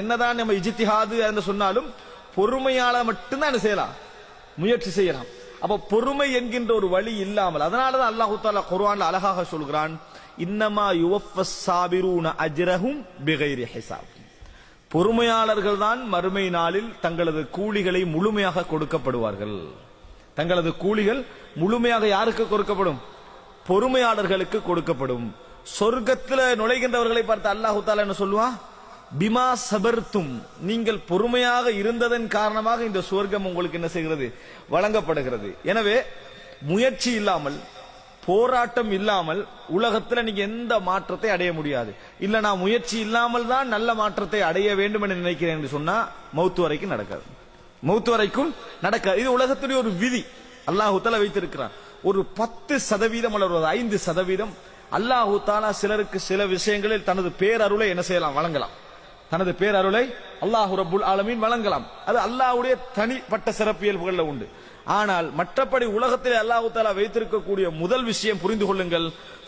என்னதான் நம்ம இஜித்திஹாது என்று சொன்னாலும் பொறுமையால மட்டும்தான் என்ன செய்யலாம்? முயற்சி செய்யலாம். அப்ப பொறுமை என்கின்ற ஒரு வழி இல்லாமல் அதனாலதான் அல்லாஹு தாலா குர்ஆன்ல அழகாக சொல்கிறான் இன்னமா யுவஃபஸ் அஜிரகும் அஜ்ரஹும் பிகைரி ஹிசாப் பொறுமையாளர்கள் தான் மறுமை நாளில் தங்களது கூலிகளை முழுமையாக கொடுக்கப்படுவார்கள். தங்களது கூலிகள் முழுமையாக யாருக்கு கொடுக்கப்படும்? பொறுமையாளர்களுக்கு கொடுக்கப்படும். சொர்க்கத்துல நுழைகின்றவர்களை பார்த்து அல்லாஹு தாலா என்ன சொல்லுவான்? பிமா சபர்த்தும் நீங்கள் பொறுமையாக இருந்ததன் காரணமாக இந்த சுவர்க்கம் உங்களுக்கு என்ன செய்கிறது? வழங்கப்படுகிறது. எனவே முயற்சி இல்லாமல் போராட்டம் இல்லாமல் உலகத்தில் நீங்க எந்த மாற்றத்தை அடைய முடியாது. இல்ல நான் முயற்சி இல்லாமல் தான் நல்ல மாற்றத்தை அடைய வேண்டும் என்று நினைக்கிறேன் என்று சொன்னா மௌத்து வரைக்கும் நடக்காது. மௌத்து வரைக்கும் நடக்காது. இது உலகத்துடைய ஒரு விதி. அல்லாஹு வைத்திருக்கிறான். ஒரு பத்து சதவீதம் அல்லது ஐந்து சதவீதம் அல்லாஹூத்தாலா சிலருக்கு சில விஷயங்களில் தனது பேரருளை என்ன செய்யலாம்? வழங்கலாம். தனது பேரருளை அல்லாஹு ரபுல் ஆலமீன் வழங்கலாம். அது அல்லாஹுடைய தனிப்பட்ட சிறப்பியல்புகள்ல உண்டு. ஆனால் மற்றபடி உலகத்தில் அல்லாஹு தாலா வைத்திருக்கக்கூடிய முதல் விஷயம் புரிந்து கொள்ளுங்கள்.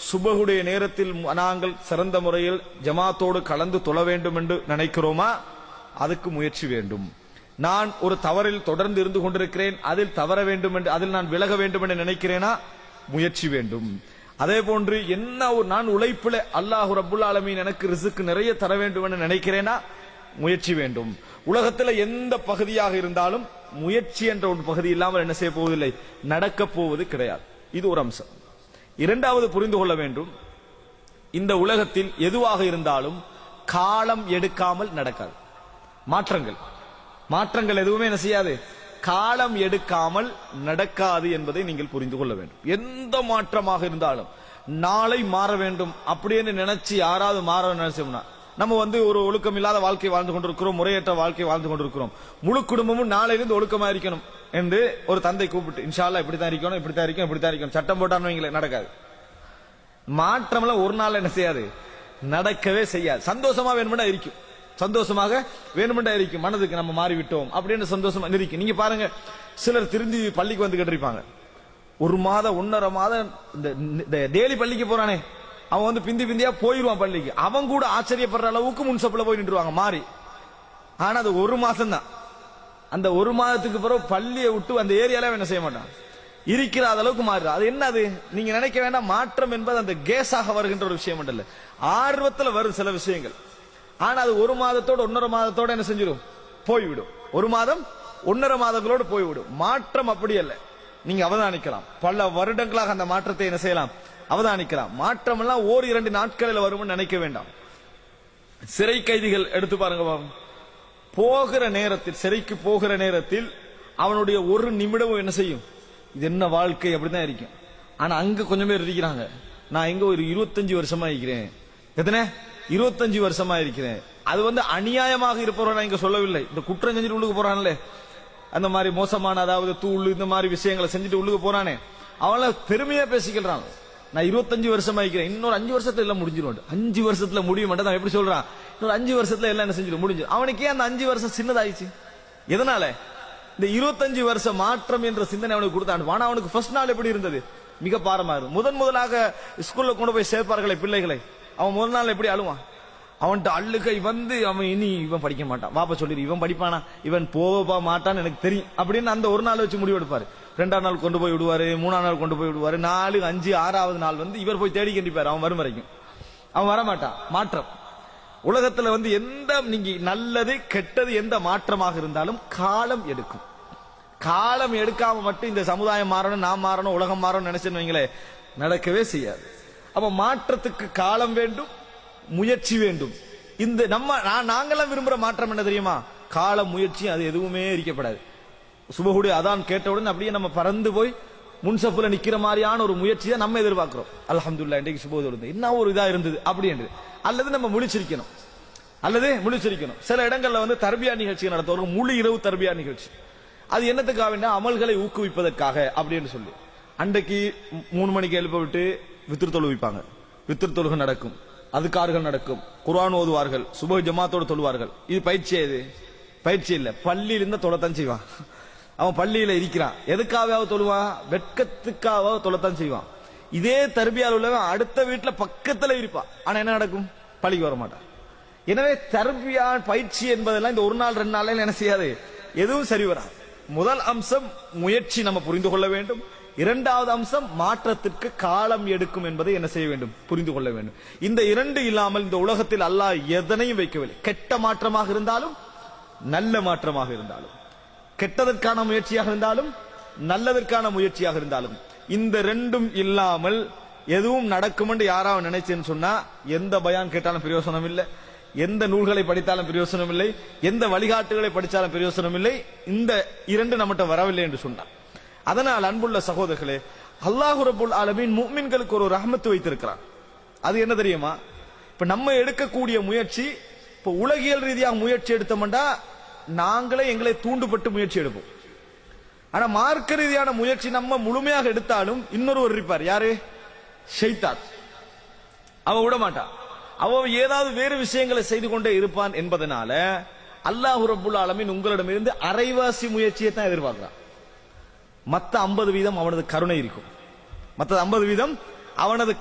சுபகுடைய நேரத்தில் நாங்கள் சிறந்த முறையில் ஜமாத்தோடு கலந்து தொழ வேண்டும் என்று நினைக்கிறோமா? அதுக்கு முயற்சி வேண்டும். நான் ஒரு தவறில் தொடர்ந்து இருந்து கொண்டிருக்கிறேன். அதில் தவற வேண்டும் என்று அதில் நான் விலக வேண்டும் என்று நினைக்கிறேனா? முயற்சி வேண்டும். அதே போன்று என்ன ஒரு நான் உழைப்பில் அல்லாஹு ரபுல் ஆலமீன் எனக்கு ரிசுக்கு நிறைய தர வேண்டும் என்று நினைக்கிறேனா? முயற்சி வேண்டும். உலகத்துல எந்த பகுதியாக இருந்தாலும் முயற்சி என்ற ஒரு பகுதி இல்லாமல் என்ன செய்ய போவதில்லை? நடக்க போவது கிடையாது. இது ஒரு அம்சம். இரண்டாவது புரிந்து கொள்ள வேண்டும். இந்த உலகத்தில் எதுவாக இருந்தாலும் காலம் எடுக்காமல் நடக்காது. மாற்றங்கள். மாற்றங்கள் எதுவுமே என்ன செய்யாது? காலம் எடுக்காமல் நடக்காது என்பதை நீங்கள் புரிந்து கொள்ள வேண்டும். எந்த மாற்றமாக இருந்தாலும் நாளை மாற வேண்டும் அப்படின்னு நினைச்சு யாராவது மாற நினைச்சோம்னா நம்ம வந்து ஒரு ஒழுக்கம் இல்லாத வாழ்க்கை வாழ்ந்து கொண்டிருக்கிறோம் முறையற்ற வாழ்க்கை வாழ்ந்து கொண்டிருக்கிறோம். முழு குடும்பமும் நாளையிலிருந்து ஒழுக்கமா இருக்கணும் என்று ஒரு தந்தை கூப்பிட்டு இன்ஷால்லா இப்படித்தான் இருக்கணும் இப்படித்தான் இருக்கணும் இப்படித்தான் இருக்கணும். சட்டம் போட்டான்னு வைங்களேன் நடக்காது. மாற்றம்லாம் ஒரு நாள் என்ன செய்யாது? நடக்கவே செய்யாது. சந்தோஷமா வேணும்னா இருக்கும் சந்தோஷமாக வேணுமெண்டா இருக்கும் மனதுக்கு நம்ம மாறிவிட்டோம். அப்படின்னு சந்தோஷமா இருக்கும் நீங்க பாருங்க சிலர் திருந்தி பள்ளிக்கு வந்து இருப்பாங்க ஒரு மாதம் ஒன்னரை மாதம் இந்த டெய்லி பள்ளிக்கு போறானே. அவன் வந்து பிந்தி பிந்தியா போயிருவான் பள்ளிக்கு. அவன் கூட ஆச்சரியப்படுற அளவுக்கு முன்சப்பில் போய் நின்றுவாங்க மாறி. ஆனா அது ஒரு மாசம் தான் அந்த ஒரு மாதத்துக்கு பிறகு பள்ளியை விட்டு அந்த ஏரியால என்ன செய்ய மாட்டான்? இருக்கிற அளவுக்கு மாறுற அது என்ன அது? நீங்க நினைக்க வேண்டாம் மாற்றம் என்பது அந்த கேஸாக வருகின்ற ஒரு விஷயம் இல்ல. ஆர்வத்துல வரும் சில விஷயங்கள். ஆனா அது ஒரு மாதத்தோட ஒன்னரை மாதத்தோட என்ன செஞ்சிடும் போய்விடும். ஒரு மாதம் ஒன்னரை மாதங்களோடு போய்விடும். மாற்றம் அப்படி அல்ல. நீங்க அவதானிக்கலாம். பல வருடங்களாக அந்த மாற்றத்தை என்ன செய்யலாம்? அவதானிக்கலாம். மாற்றம் எல்லாம் ஓர் இரண்டு நாட்களில் வரும்னு நினைக்க வேண்டாம். சிறை கைதிகள் எடுத்து பாருங்க போகிற நேரத்தில் சிறைக்கு போகிற நேரத்தில் அவனுடைய ஒரு நிமிடமும் என்ன செய்யும்? இது என்ன வாழ்க்கை அப்படிதான் இருக்கும். ஆனா அங்க கொஞ்சம் பேர் இருக்கிறாங்க. நான் எங்க ஒரு இருபத்தஞ்சு வருஷமா இருக்கிறேன். எத்தனை? இருபத்தஞ்சு வருஷமா இருக்கிறேன் அது வந்து அநியாயமாக இருப்பவரை நான் இங்க சொல்லவில்லை. இந்த குற்றம் செஞ்சுட்டு உள்ளுக்கு போறான்ல. அந்த மாதிரி மோசமான அதாவது தூள் இந்த மாதிரி விஷயங்களை செஞ்சுட்டு உள்ளுக்கு போறானே. அவள பெருமையா பேசிக்கிறான் நான் இருபத்தஞ்சு வருஷமா இருக்கிறேன் இன்னொரு அஞ்சு வருஷத்துல எல்லாம் முடிஞ்சிடும் அஞ்சு வருஷத்துல முடிய மாட்டேன் எப்படி சொல்றான்? இன்னொரு அஞ்சு வருஷத்துல எல்லாம் என்ன செஞ்சிடும்? முடிஞ்சு அவனுக்கு ஏன் அந்த அஞ்சு வருஷம் சின்னதாயிடுச்சு? எதனால? இந்த இருபத்தஞ்சு வருஷ மாற்றம் என்ற சிந்தனை அவனுக்கு கொடுத்தான். ஆனா அவனுக்கு ஃபர்ஸ்ட் நாள் எப்படி இருந்தது? மிக பாரமா இருந்தது. முதன் முதலாக ஸ்கூல்ல கொண்டு போய் சேர்ப்பார்களே பிள்ளைகளை. அவன் முதல் நாள் எப்படி அழுவான்? அவன்கிட்ட அள்ளுகை வந்து அவன் இனி இவன் படிக்க மாட்டான். வாப்பா சொல்லிடு இவன் படிப்பானா? இவன் போகப்பா மாட்டான்னு எனக்கு தெரியும். அப்படின்னு அந்த ஒரு நாள் வச்சு முடிவு எடுப்பாரு. ரெண்டாம் நாள் கொண்டு போய் விடுவாரு மூணாம் நாள் கொண்டு போய் விடுவாரு நாலு அஞ்சு ஆறாவது நாள் வந்து இவர் போய் தேடி கண்டிப்பாரு. அவன் வரும் வரைக்கும். அவன் வரமாட்டான் மாற்றம். உலகத்துல வந்து எந்த நீங்க நல்லது கெட்டது எந்த மாற்றமாக இருந்தாலும் காலம் எடுக்கும். காலம் எடுக்காம மட்டும் இந்த சமுதாயம் மாறணும் நாம் மாறணும் உலகம் மாறணும் நினைச்சுன்னு வைங்களே நடக்கவே செய்யாது. அப்ப மாற்றத்துக்கு காலம் வேண்டும் முயற்சி வேண்டும். இந்த நம்ம நான் விரும்புற மாற்றம் என்ன தெரியுமா? கால முயற்சி அது எதுவுமே இருக்கப்படாது. சுபகுடி அதான் கேட்டவுடன் அப்படியே நம்ம பறந்து போய் முன்சப்புல நிக்கிற மாதிரியான ஒரு முயற்சியை நம்ம எதிர்பார்க்கிறோம். அலமதுல்லா இன்றைக்கு சுபோது இருந்தது என்ன ஒரு இதா இருந்தது? அப்படி அல்லது நம்ம முழிச்சிருக்கணும். அல்லது முழிச்சிருக்கணும். சில இடங்கள்ல வந்து தர்பியா நிகழ்ச்சி நடத்துவாங்க முழு இரவு தர்பியா நிகழ்ச்சி. அது என்னத்துக்காக அமல்களை ஊக்குவிப்பதற்காக அப்படின்னு சொல்லி. அன்றைக்கு மூணு மணிக்கு எழுப்ப விட்டு வித்திரு தொழுவிப்பாங்க வித்திரு தொழுகை நடக்கும். அதுக்கார்கள் நடக்கும். குர்ஆன் ஓதுவார்கள். சுப ஜமாத்தோடு தொழுவார்கள். இது பயிற்சி எது? பயிற்சி இல்ல. பள்ளியில இருந்து தொலைத்தான் செய்வான். அவன் பள்ளியில இருக்கிறான். எதுக்காவது தொழுவான் வெட்கத்துக்காக தொலைத்தான் செய்வான். இதே தர்பியால் உள்ளவன் அடுத்த வீட்டுல பக்கத்துல இருப்பான். ஆனா என்ன நடக்கும்? பள்ளிக்கு வர மாட்டான். எனவே தர்பியா பயிற்சி என்பதெல்லாம் இந்த ஒரு நாள் ரெண்டு நாள் என்ன செய்யாது? எதுவும் சரி வராது. முதல் அம்சம் முயற்சி நம்ம புரிந்து கொள்ள வேண்டும். இரண்டாவது அம்சம் மாற்றத்திற்கு காலம் எடுக்கும் என்பதை என்ன செய்ய வேண்டும்? புரிந்து கொள்ள வேண்டும். இந்த இரண்டு இல்லாமல் இந்த உலகத்தில் அல்லாஹ் எதனையும் வைக்கவில்லை. கெட்ட மாற்றமாக இருந்தாலும் நல்ல மாற்றமாக இருந்தாலும். கெட்டதற்கான முயற்சியாக இருந்தாலும் நல்லதற்கான முயற்சியாக இருந்தாலும். இந்த ரெண்டும் இல்லாமல் எதுவும் நடக்கும் என்று யாராவது நினைச்சேன்னு சொன்னா எந்த பயான் கேட்டாலும் பிரயோசனம் இல்லை. எந்த நூல்களை படித்தாலும் பிரயோசனம் இல்லை. எந்த வழிகாட்டுகளை படித்தாலும் பிரயோசனம் இல்லை. இந்த இரண்டு நம்மகிட்ட வரவில்லை என்று சொன்னார் அதனால் அன்புள்ள சகோதரர்களே அல்லாஹு ரபுல் ஆலமின் முக்மின்களுக்கு ஒரு ரஹமத்து வைத்திருக்கிறான். அது என்ன தெரியுமா? இப்ப நம்ம எடுக்கக்கூடிய முயற்சி இப்ப உலகியல் ரீதியாக முயற்சி எடுத்தோம்டா நாங்களே எங்களை தூண்டுபட்டு முயற்சி எடுப்போம். ஆனா மார்க்க ரீதியான முயற்சி நம்ம முழுமையாக எடுத்தாலும் இன்னொருவர் இருப்பார். யாரு? ஷெய்தாத் அவ விட மாட்டான் அவ ஏதாவது வேறு விஷயங்களை செய்து கொண்டே இருப்பான் என்பதனால அல்லாஹு ரபுல் ஆலமின் உங்களிடமிருந்து அரைவாசி முயற்சியை தான் எதிர்பார்க்கிறான். மற்ற ஐம்பது வீதம் அவனது கருணை இருக்கும். மற்றது ஐம்பது வீதம் அவனது